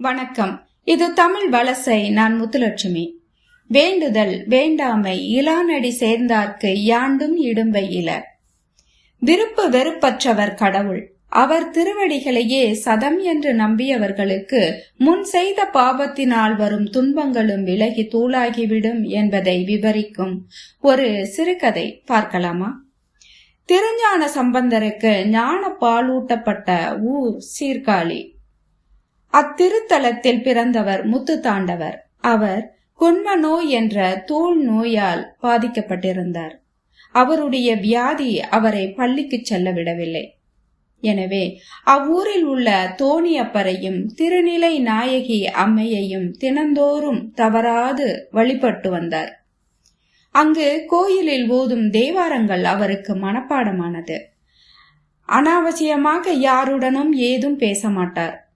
வணக்கம். இது தமிழ் வலசை நான் முத்துலட்சுமி. வேண்டுதல் வேண்டாமை இலானடி சேர்ந்தார்க்கு யாண்டும் இடும்பை இல. விருப்பு வெறுப்பற்றவர் கடவுள். அவர் திருவடிகளையே சதம் என்று நம்பியவர்களுக்கு முன் செய்த பாவத்தினால் வரும் துன்பங்களும் விலகி தூளாகிவிடும் என்பதை விவரிக்கும் ஒரு சிறுகதை. பார்க்கலாமா? திருஞான சம்பந்தருக்கு ஞான பாலூட்டப்பட்ட ஊர் சீர்காழி. அத்திருத்தலத்தில் பிறந்தவர் முத்து தாண்டவர். அவர் குன்ம நோய் என்ற தோல் நோயால் பாதிக்கப்பட்டிருந்தார். அவருடைய வியாதி அவரை பள்ளிக்கு செல்ல விடவில்லை. எனவே அவ்வூரில் உள்ள தோணியப்பரையும் திருநிலை நாயகி அம்மையையும் தினந்தோறும் தவறாது வழிபட்டு வந்தார். அங்கு கோயிலில் ஓதும் தேவாரங்கள் அவருக்கு மனப்பாடமானது. அனாவசியமாக யாருடனும் ஏதும் பேச மாட்டார்.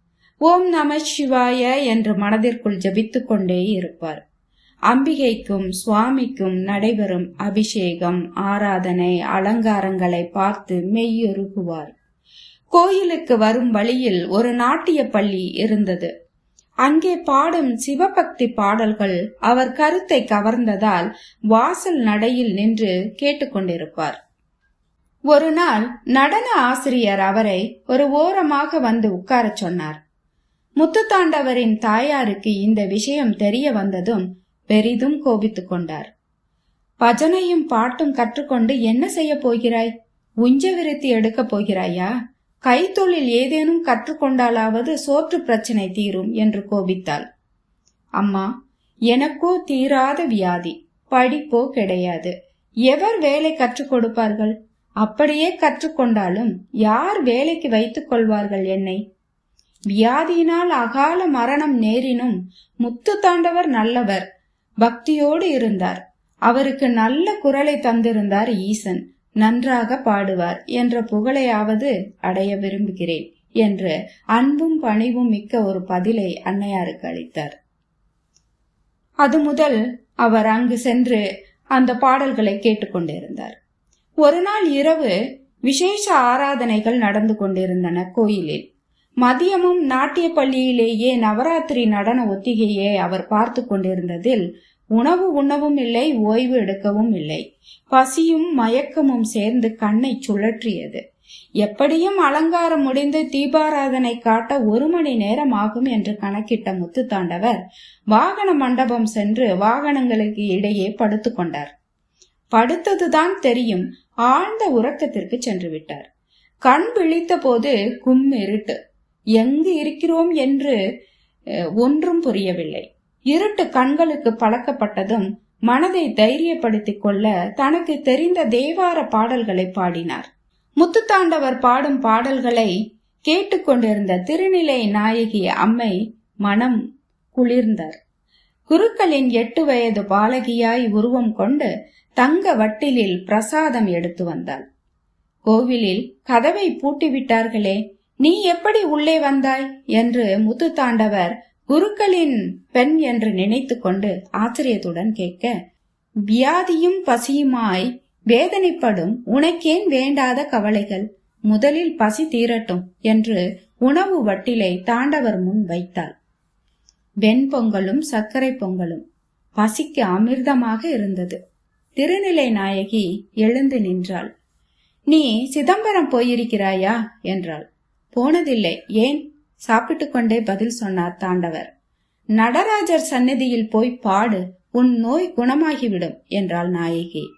ஓம் நம சிவாய என்று மனதிற்குள் ஜபித்துக் கொண்டே இருப்பார். அம்பிகைக்கும் சுவாமிக்கும் நடைபெறும் அபிஷேகம் ஆராதனை அலங்காரங்களை பார்த்து மெய்யுருகுவார். கோயிலுக்கு வரும் வழியில் ஒரு நாட்டிய பள்ளி இருந்தது. அங்கே பாடும் சிவபக்தி பாடல்கள் அவர் கருத்தை கவர்ந்ததால் வாசல் நடையில் நின்று கேட்டுக்கொண்டிருப்பார். ஒரு நாள் நடன ஆசிரியர் அவரை ஒரு ஓரமாக வந்து உட்காரச் சொன்னார். முத்துத்தாண்டவரின் தாயாருக்கு இந்த விஷயம் தெரிய வந்ததும் பெரிதும் கோபித்துக் கொண்டார். பஜனையும் பாட்டும் கற்றுக்கொண்டு என்ன செய்ய போகிறாய்? உஞ்ச விருத்தி எடுக்கப் போகிறாயா? கைத்தொழில் ஏதேனும் கற்றுக்கொண்டாலாவது சோற்று பிரச்சனை தீரும் என்று கோபித்தாள். அம்மா எனக்கோ தீராத வியாதி படிப்போ கிடையாது. எவர் வேலை கற்றுக் கொடுப்பார்கள்? அப்படியே கற்றுக்கொண்டாலும் யார் வேலைக்கு வைத்துக் கொள்வார்கள் என்னை? வியாதியினால் அகால மரணம் நேரினும் முத்து தாண்டவர் நல்லவர். பக்தியோடு இருந்தார். அவருக்கு நல்ல குரலை தந்திருந்தார் ஈசன். நன்றாக பாடுவார் என்ற புகழையாவது அடைய விரும்புகிறேன் என்று அன்பும் பணிவும் மிக்க ஒரு பதிலை அன்னையாருக்கு அளித்தார். அது முதல் அவர் அங்கு சென்று அந்த பாடல்களை கேட்டுக்கொண்டிருந்தார். ஒரு நாள் இரவு விசேஷ ஆராதனைகள் நடந்து கொண்டிருந்தன கோயிலில். மதியமும் நாட்டிய பள்ளியிலேயே நவராத்திரி நடன ஒத்திகையை அவர் பார்த்து கொண்டிருந்ததில் உணவு உண்ணவும் இல்லை ஓய்வு எடுக்கவும் இல்லை. பசியும் மயக்கமும் சேர்ந்து கண்ணை சுழற்றியது. எப்படியும் அலங்காரம் முடிந்து தீபாராதனை காட்ட ஒரு மணி நேரம் ஆகும் என்று கணக்கிட்ட முத்துத்தாண்டவர் வாகன மண்டபம் சென்று வாகனங்களுக்கு இடையே படுத்துக்கொண்டார் படுத்ததுதான் தெரியும் ஆழ்ந்த உறக்கத்திற்கு சென்று விட்டார். கண் விழித்த போது கும் இருட்டு எங்கு இருக்கிறோம் என்று ஒன்றும் புரியவில்லை. இருட்டு கண்களுக்கு பழக்கப்பட்டதும் மனதை தைரியப்படுத்திக் கொள்ள தனக்கு தெரிந்த தேவார பாடல்களை பாடினார். முத்துத்தாண்டவர் பாடும் பாடல்களை கேட்டுக்கொண்டிருந்த திருநிலை நாயகி அம்மை மனம் குளிர்ந்தார். குருக்களின் எட்டு வயது பாலகியாய் உருவம் கொண்டு தங்க வட்டிலில் பிரசாதம் எடுத்து வந்தாள். கோவிலில் கதவை பூட்டிவிட்டார்களே நீ எப்படி உள்ளே வந்தாய்? என்று முத்துத்தாண்டவர் குருக்களின் பெண் என்று நினைத்து கொண்டு ஆச்சரியத்துடன் கேட்க வியாதியும் பசியுமாய் வேதனைப்படும் உனக்கேன் வேண்டாத கவலைகள். முதலில் பசி தீரட்டும் என்று உணவு வட்டிலை தாண்டவர் முன் வைத்தாள் வெண்பொங்கலும் சர்க்கரை பொங்கலும் பசிக்கு அமிர்தமாக இருந்தது. திருநிலை நாயகி எழுந்து நின்றாள். நீ சிதம்பரம் போயிருக்கிறாயா? என்றாள். போனதில்லை. ஏன்? சாப்பிட்டு கொண்டே பதில் சொன்னார் தாண்டவர். நடராஜர் சந்நிதியில் போய் பாடு உன் நோய் குணமாகிவிடும் என்றாள் நாயகி.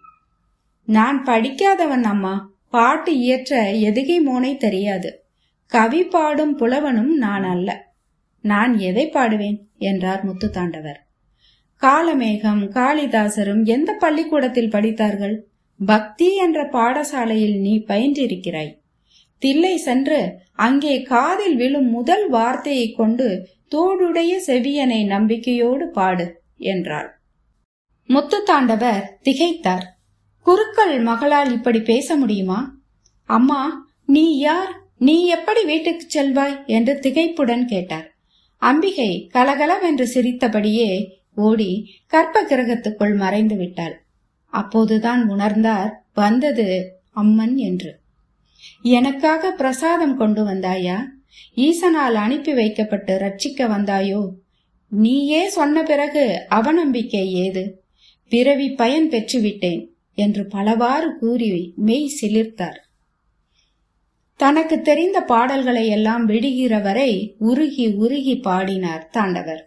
நான் படிக்காதவன் அம்மா பாட்டு இயற்ற எதுகை மோனை தெரியாது. கவி பாடும் புலவனும் நான் அல்ல. நான் எதை பாடுவேன்? என்றார் முத்து தாண்டவர். காலமேகம் காளிதாசரும் எந்த பள்ளிக்கூடத்தில் படித்தார்கள்? பக்தி என்ற பாடசாலையில் நீ பயின்றிருக்கிறாய். தில்லை சென்று அங்கே காதில் விழும் முதல் வார்த்தையை கொண்டு தோடுடைய செவியனை நம்பிக்கையோடு பாடு என்றாள். முத்துத்தாண்டவர் திகைத்தார். குருக்கள் மகளால் இப்படி பேச முடியுமா? அம்மா நீ யார்? நீ எப்படி வீட்டுக்கு செல்வாய்? என்று திகைப்புடன் கேட்டார். அம்பிகை கலகலவென்று சிரித்தபடியே ஓடி கற்ப கிரகத்துக்குள் மறைந்து விட்டாள் அப்போதுதான் உணர்ந்தார் வந்தது அம்மன் என்று. எனக்காக பிரசாதம் கொண்டு வந்தாயா? ஈசனால் அனுப்பி வைக்கப்பட்டு ரட்சிக்க வந்தாயோ? நீயே சொன்ன பிறகு அவநம்பிக்கை ஏது? பிறவி பயன் பெற்றுவிட்டேன் என்று பலவாறு கூறி மெய் சிலிர்த்தார். தனக்கு தெரிந்த பாடல்களை எல்லாம் விடுகிற வரை உருகி உருகி பாடினார் தாண்டவர்.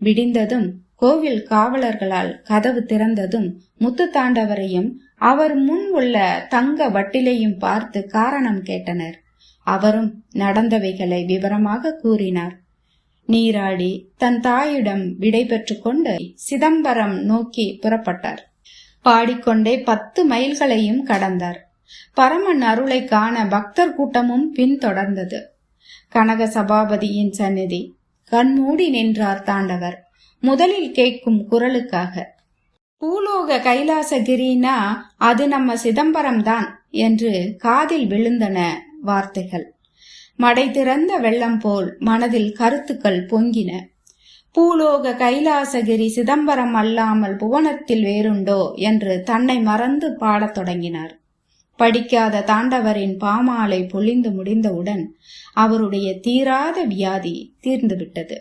விடிந்ததும் கோவில் காவலர்களால் கதவு திறந்ததும் முத்து தாண்டவரையும் அவர் முன் உள்ள தங்க வட்டிலையும் பார்த்து காரணம் கேட்டனர். அவரும் நடந்தவைகளை விவரமாக கூறினார். நீராடி தன் தாயிடம் விடை கொண்டு சிதம்பரம் நோக்கி புறப்பட்டார். பாடிக்கொண்டே பத்து மைல்களையும் கடந்தார். பரமன் அருளை காண பக்தர் கூட்டமும் பின்தொடர்ந்தது. கனக சபாபதியின் சந்நிதி. கண்மூடி நின்றார் தாண்டவர். முதலில் கேட்கும் குரலுக்காக பூலோக கைலாசகிரினா அது நம்ம சிதம்பரம் தான் என்று காதில் விழுந்தன வார்த்தைகள். மடை திறந்த வெள்ளம் போல் மனதில் கருத்துக்கள் பொங்கின. பூலோக கைலாசகிரி சிதம்பரம் அல்லாமல் புவனத்தில் வேறுண்டோ என்று தன்னை மறந்து பாடத் தொடங்கினார். படிக்காத தாண்டவரின் பாமாலை பொழிந்து முடிந்தவுடன் அவருடைய தீராத வியாதி தீர்ந்துவிட்டது.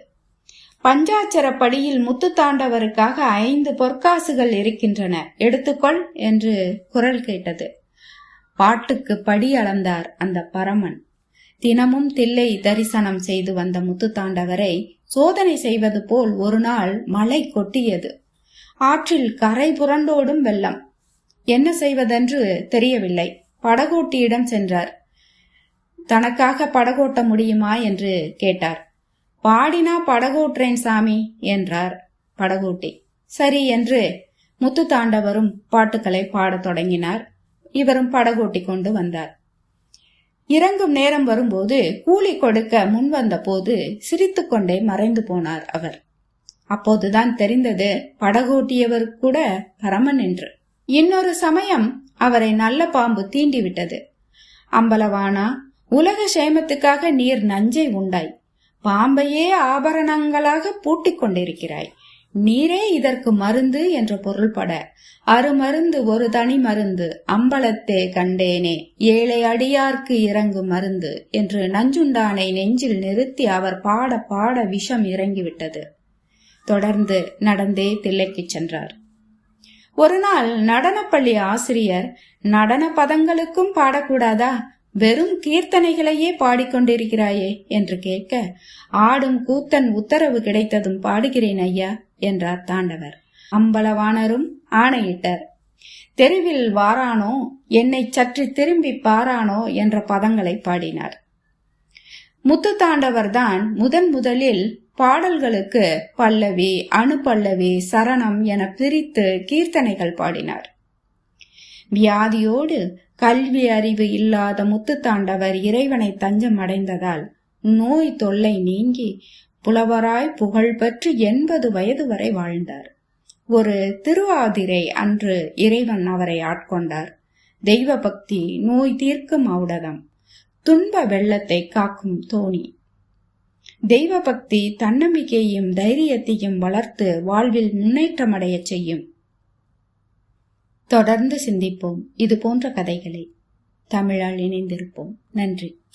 பஞ்சாச்சர படியில் முத்து தாண்டவருக்காக ஐந்து பொற்காசுகள் இருக்கின்றன. எடுத்துக்கொள் என்று குரல் கேட்டது. பாட்டுக்கு படி அளந்தார் அந்த பரமன். தினமும் தில்லை தரிசனம் செய்து வந்த முத்து தாண்டவரை சோதனை செய்வது போல் ஒரு நாள் மழை கொட்டியது. ஆற்றில் கரை புரண்டோடும் வெள்ளம். என்ன செய்வதென்று தெரியவில்லை. படகோட்டியிடம் சென்றார். தனக்காக படகோட்ட முடியுமா என்று கேட்டார். பாடினா படகோட்டுறேன் சாமி என்றார் படகோட்டி. சரி என்று முத்து தாண்டவரும் பாட்டுக்களை பாடத் தொடங்கினார். இவரும் படகோட்டி கொண்டு வந்தார். இறங்கும் நேரம் வரும்போது கூலி கொடுக்க முன்வந்த போது சிரித்துக்கொண்டே மறைந்து போனார் அவர். அப்போதுதான் தெரிந்தது படகோட்டியவர் கூட பரமன் என்று. இன்னொரு சமயம் அவரை நல்ல பாம்பு தீண்டிவிட்டது. அம்பலவானா உலக சேமத்துக்காக நீர் நஞ்சை உண்டாய். பாம்பையே ஆபரணங்களாக பூட்டிக் கொண்டிருக்கிறாய். நீரே இதற்கு மருந்து என்ற பொருள்பட அருமருந்து ஒரு தனி மருந்து. அம்பலத்தே கண்டேனே. ஏழை அடியார்க்கு இறங்கு மருந்து என்று நஞ்சுண்டானை நெஞ்சில் நிறுத்தி அவர் பாட பாட விஷம் இறங்கிவிட்டது. தொடர்ந்து நடந்தே தில்லைக்கு சென்றார். ஒரு நாள் நடனப்பள்ளி ஆசிரியர் நடன பதங்களுக்கும் பாடக்கூடாதா? வெறும் கீர்த்தனைகளையே பாடிக்கொண்டிருக்கிறாயே என்று கேட்க ஆடும் கூத்தன் உத்தரவு கிடைத்ததும் பாடுகிறேன் ஐயா என்றார் தாண்டவர். அம்பலவானரும் ஆணையிட்டார். தெருவில் வாரானோ என்னை சற்று திரும்பி பாரானோ என்ற பதங்களை பாடினார். முத்து தாண்டவர் தான் முதன் முதலில் பாடல்களுக்கு பல்லவி அணுபல்லவி சரணம் என பிரித்து கீர்த்தனைகள் பாடினார். வியாதியோடு கல்வி அறிவு இல்லாத முத்து தாண்டவர் இறைவனை தஞ்சம் அடைந்ததால் நோய் தொல்லை நீங்கி புலவராய் புகழ் பெற்று எண்பது வயது வரை வாழ்ந்தார். ஒரு திருவாதிரை அன்று இறைவன் அவரை ஆட்கொண்டார். தெய்வ பக்தி நோய் தீர்க்கும் ஔடதம் துன்ப வெள்ளத்தை காக்கும் தோணி. தெய்வ பக்தி தன்னம்பிக்கையும் தைரியத்தையும் வளர்த்து வாழ்வில் முன்னேற்றமடைய செய்யும் தொடர்ந்து சிந்திப்போம். இது போன்ற கதைகளை தமிழால் இணைந்திருப்போம். நன்றி.